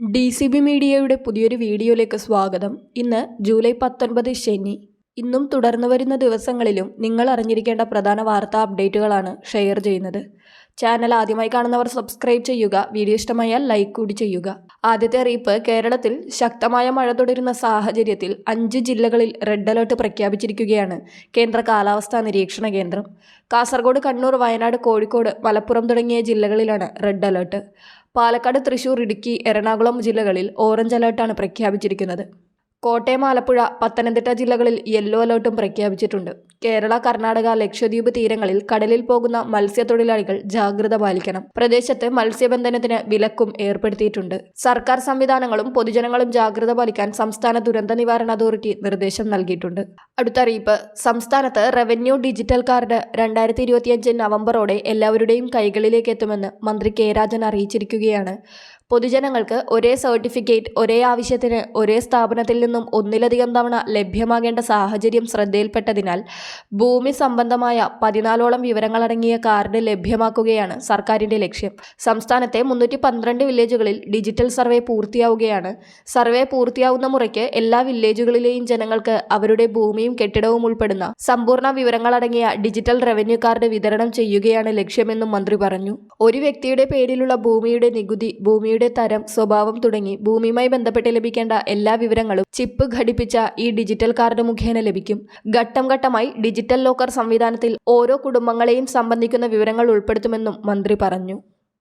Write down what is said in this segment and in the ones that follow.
D C B മീഡിയയുടെ പുതിയൊരു വീഡിയോയിലേക്ക് സ്വാഗതം. ഇന്ന് ജൂലൈ പത്തൊൻപത് ശനി. ഇന്നും തുടർന്നു വരുന്ന ദിവസങ്ങളിലും നിങ്ങൾ അറിഞ്ഞിരിക്കേണ്ട പ്രധാന വാർത്താ അപ്ഡേറ്റുകളാണ് ഷെയർ ചെയ്യുന്നത്. ചാനൽ ആദ്യമായി കാണുന്നവർ സബ്സ്ക്രൈബ് ചെയ്യുക. വീഡിയോ ഇഷ്ടമായാൽ ലൈക്ക് കൂടി ചെയ്യുക. ആദ്യത്തെ അറിയിപ്പ് കേരളത്തിൽ ശക്തമായ മഴ തുടരുന്ന സാഹചര്യത്തിൽ അഞ്ച് ജില്ലകളിൽ റെഡ് അലർട്ട് പ്രഖ്യാപിച്ചിരിക്കുകയാണ്. കേന്ദ്ര കാലാവസ്ഥാ നിരീക്ഷണ കേന്ദ്രം. കാസർഗോഡ് കണ്ണൂർ വയനാട് കോഴിക്കോട് മലപ്പുറം തുടങ്ങിയ ജില്ലകളിലാണ് റെഡ് അലർട്ട് പാലക്കാട് തൃശൂർ ഇടുക്കി എറണാകുളം ജില്ലകളിൽ ഓറഞ്ച് അലർട്ടാണ് പ്രഖ്യാപിച്ചിരിക്കുന്നത്. കോട്ടയം ആലപ്പുഴ പത്തനംതിട്ട ജില്ലകളിൽ യെല്ലോ അലേർട്ടും പ്രഖ്യാപിച്ചിട്ടുണ്ട്. കേരള കർണാടക ലക്ഷദ്വീപ് തീരങ്ങളിൽ കടലിൽ പോകുന്ന മത്സ്യത്തൊഴിലാളികൾ ജാഗ്രത പാലിക്കണം. പ്രദേശത്ത് മത്സ്യബന്ധനത്തിന് വിലക്കും ഏർപ്പെടുത്തിയിട്ടുണ്ട്. സർക്കാർ സംവിധാനങ്ങളും പൊതുജനങ്ങളും ജാഗ്രത പാലിക്കാൻ സംസ്ഥാന ദുരന്ത നിവാരണ അതോറിറ്റി നിർദ്ദേശം നൽകിയിട്ടുണ്ട്. അടുത്ത അറിയിപ്പ് സംസ്ഥാനത്ത് റവന്യൂ ഡിജിറ്റൽ കാർഡ് രണ്ടായിരത്തി ഇരുപത്തിയഞ്ച് നവംബറോടെ എല്ലാവരുടെയും കൈകളിലേക്ക് എത്തുമെന്ന് മന്ത്രി കെ രാജൻ അറിയിച്ചിരിക്കുകയാണ്. പൊതുജനങ്ങൾക്ക് ഒരേ സർട്ടിഫിക്കറ്റ് ഒരേ ആവശ്യത്തിന് ഒരേ സ്ഥാപനത്തിൽ നിന്നും ഒന്നിലധികം തവണ ലഭ്യമാകേണ്ട സാഹചര്യം ശ്രദ്ധയിൽപ്പെട്ടതിനാൽ ഭൂമി സംബന്ധമായ പതിനാലോളം വിവരങ്ങളടങ്ങിയ കാർഡ് ലഭ്യമാക്കുകയാണ് സർക്കാരിന്റെ ലക്ഷ്യം. സംസ്ഥാനത്തെ മുന്നൂറ്റി പന്ത്രണ്ട് വില്ലേജുകളിൽ ഡിജിറ്റൽ സർവേ പൂർത്തിയാവുകയാണ്. സർവേ പൂർത്തിയാവുന്ന മുറയ്ക്ക് എല്ലാ വില്ലേജുകളിലെയും ജനങ്ങൾക്ക് അവരുടെ ഭൂമിയും കെട്ടിടവും ഉൾപ്പെടുന്ന സമ്പൂർണ വിവരങ്ങളടങ്ങിയ ഡിജിറ്റൽ റവന്യൂ കാർഡ് വിതരണം ചെയ്യുകയാണ് ലക്ഷ്യമെന്നും മന്ത്രി പറഞ്ഞു. ഒരു വ്യക്തിയുടെ പേരിലുള്ള ഭൂമിയുടെ നികുതി ഭൂമിയുടെ തരം സ്വഭാവം തുടങ്ങി ഭൂമിയുമായി ബന്ധപ്പെട്ട് ലഭിക്കേണ്ട എല്ലാ വിവരങ്ങളും ചിപ്പ് ഘടിപ്പിച്ച ഈ ഡിജിറ്റൽ കാർഡ് മുഖേന ലഭിക്കും. ഘട്ടം ഘട്ടമായി ഡിജിറ്റൽ ലോക്കർ സംവിധാനത്തിൽ ഓരോ കുടുംബങ്ങളെയും സംബന്ധിക്കുന്ന വിവരങ്ങൾ ഉൾപ്പെടുത്തുമെന്നും മന്ത്രി പറഞ്ഞു.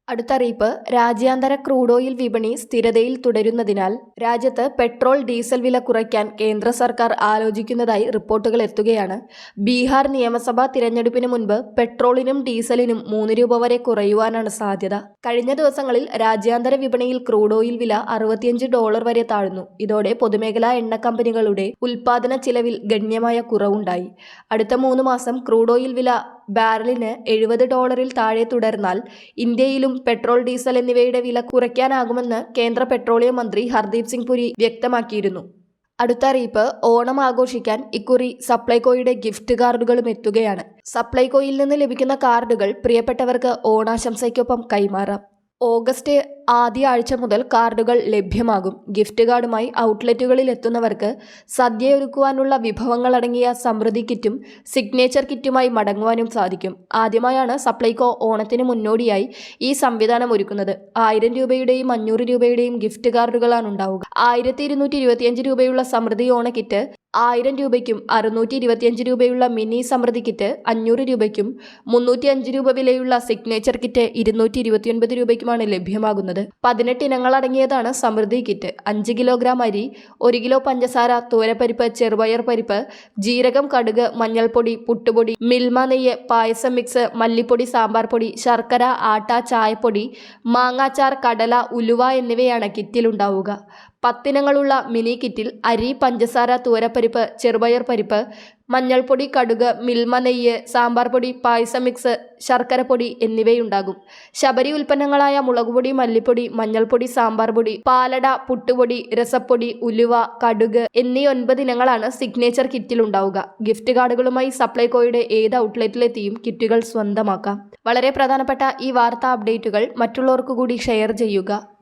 അടുത്ത അറിയിപ്പ് രാജ്യാന്തര ക്രൂഡ് ഓയിൽ വിപണി സ്ഥിരതയിൽ തുടരുന്നതിനാൽ രാജ്യത്ത് പെട്രോൾ ഡീസൽ വില കുറയ്ക്കാൻ കേന്ദ്ര സർക്കാർ ആലോചിക്കുന്നതായി റിപ്പോർട്ടുകൾ എത്തുകയാണ്. ബീഹാർ നിയമസഭാ തിരഞ്ഞെടുപ്പിന് മുൻപ് പെട്രോളിനും ഡീസലിനും മൂന്ന് രൂപ വരെ കുറയുവാനാണ് സാധ്യത. കഴിഞ്ഞ ദിവസങ്ങളിൽ രാജ്യാന്തര വിപണിയിൽ ക്രൂഡ് ഓയിൽ വില അറുപത്തിയഞ്ച് ഡോളർ വരെ താഴ്ന്നു. ഇതോടെ പൊതുമേഖലാ എണ്ണ കമ്പനികളുടെ ഉൽപാദന ചിലവിൽ ഗണ്യമായ കുറവുണ്ടായി. അടുത്ത മൂന്ന് മാസം ക്രൂഡ് ഓയിൽ വില ബാരലിന് എഴുപത് ഡോളറിൽ താഴെ തുടർന്നാൽ ഇന്ത്യയിലും പെട്രോൾ ഡീസൽ എന്നിവയുടെ വില കുറയ്ക്കാനാകുമെന്ന് കേന്ദ്ര പെട്രോളിയം മന്ത്രി ഹർദീപ് സിംഗ് പുരി വ്യക്തമാക്കിയിരുന്നു. അടുത്ത അറിയിപ്പ് ഓണം ആഘോഷിക്കാൻ ഇക്കുറി സപ്ലൈകോയുടെ ഗിഫ്റ്റ് കാർഡുകളും എത്തുകയാണ്. സപ്ലൈകോയിൽ നിന്ന് ലഭിക്കുന്ന കാർഡുകൾ പ്രിയപ്പെട്ടവർക്ക് ഓണാശംസയ്ക്കൊപ്പം കൈമാറാം. ഓഗസ്റ്റ് ആദ്യ ആഴ്ച മുതൽ കാർഡുകൾ ലഭ്യമാകും. ഗിഫ്റ്റ് കാർഡുമായി ഔട്ട്ലെറ്റുകളിൽ എത്തുന്നവർക്ക് സദ്യ ഒരുക്കുവാനുള്ള വിഭവങ്ങളടങ്ങിയ സമൃദ്ധി കിറ്റും സിഗ്നേച്ചർ കിറ്റുമായി മടങ്ങുവാനും സാധിക്കും. ആദ്യമായാണ് സപ്ലൈകോ ഓണത്തിന് മുന്നോടിയായി ഈ സംവിധാനം ഒരുക്കുന്നത്. ആയിരം രൂപയുടെയും അഞ്ഞൂറ് രൂപയുടെയും ഗിഫ്റ്റ് കാർഡുകളാണ് ഉണ്ടാവുക ആയിരത്തി ഇരുന്നൂറ്റി ഇരുപത്തിയഞ്ച് രൂപയുള്ള സമൃദ്ധി ഓണ കിറ്റ് ആയിരം രൂപയ്ക്കും അറുന്നൂറ്റി ഇരുപത്തിയഞ്ച് രൂപയുള്ള മിനി സമൃദ്ധി കിറ്റ് അഞ്ഞൂറ് രൂപയ്ക്കും മുന്നൂറ്റി അഞ്ച് രൂപ വിലയുള്ള സിഗ്നേച്ചർ കിറ്റ് ഇരുന്നൂറ്റി ഇരുപത്തിയൊൻപത് രൂപയ്ക്കുമാണ് ലഭ്യമാകുന്നത്. പതിനെട്ട് ഇനങ്ങൾ അടങ്ങിയതാണ് സമൃദ്ധി കിറ്റ്. അഞ്ച് കിലോഗ്രാം അരി ഒരു കിലോ പഞ്ചസാര തോരപ്പരിപ്പ് ചെറുപയർ പരിപ്പ് ജീരകം കടുക് മഞ്ഞൾപ്പൊടി പുട്ടുപൊടി മിൽമ നെയ്യ് പായസം മിക്സ് മല്ലിപ്പൊടി സാമ്പാർ പൊടി ശർക്കര ആട്ട ചായപ്പൊടി മാങ്ങാച്ചാർ കടല ഉലുവ എന്നിവയാണ് കിറ്റിലുണ്ടാവുക. പത്തിനങ്ങളുള്ള മിനി കിറ്റിൽ അരി പഞ്ചസാര തൂരപ്പരിപ്പ് ചെറുപയർ പരിപ്പ് മഞ്ഞൾപ്പൊടി കടുക് മിൽമ നെയ്യ് സാമ്പാർ പൊടി പായസം മിക്സ് ശർക്കരപ്പൊടി എന്നിവയുണ്ടാകും. ശബരി ഉൽപ്പന്നങ്ങളായ മുളകുപൊടി മല്ലിപ്പൊടി മഞ്ഞൾപ്പൊടി സാമ്പാർ പൊടി പാലട പുട്ടുപൊടി രസപ്പൊടി ഉലുവ കടുക് എന്നീ ഒൻപത് ഇനങ്ങളാണ് സിഗ്നേച്ചർ കിറ്റിൽ ഉണ്ടാവുക. ഗിഫ്റ്റ് കാർഡുകളുമായി സപ്ലൈകോയുടെ ഏത് ഔട്ട്ലെറ്റിലെത്തിയും കിറ്റുകൾ സ്വന്തമാക്കാം. വളരെ പ്രധാനപ്പെട്ട ഈ വാർത്താ അപ്ഡേറ്റുകൾ മറ്റുള്ളവർക്കു കൂടി ഷെയർ ചെയ്യുക.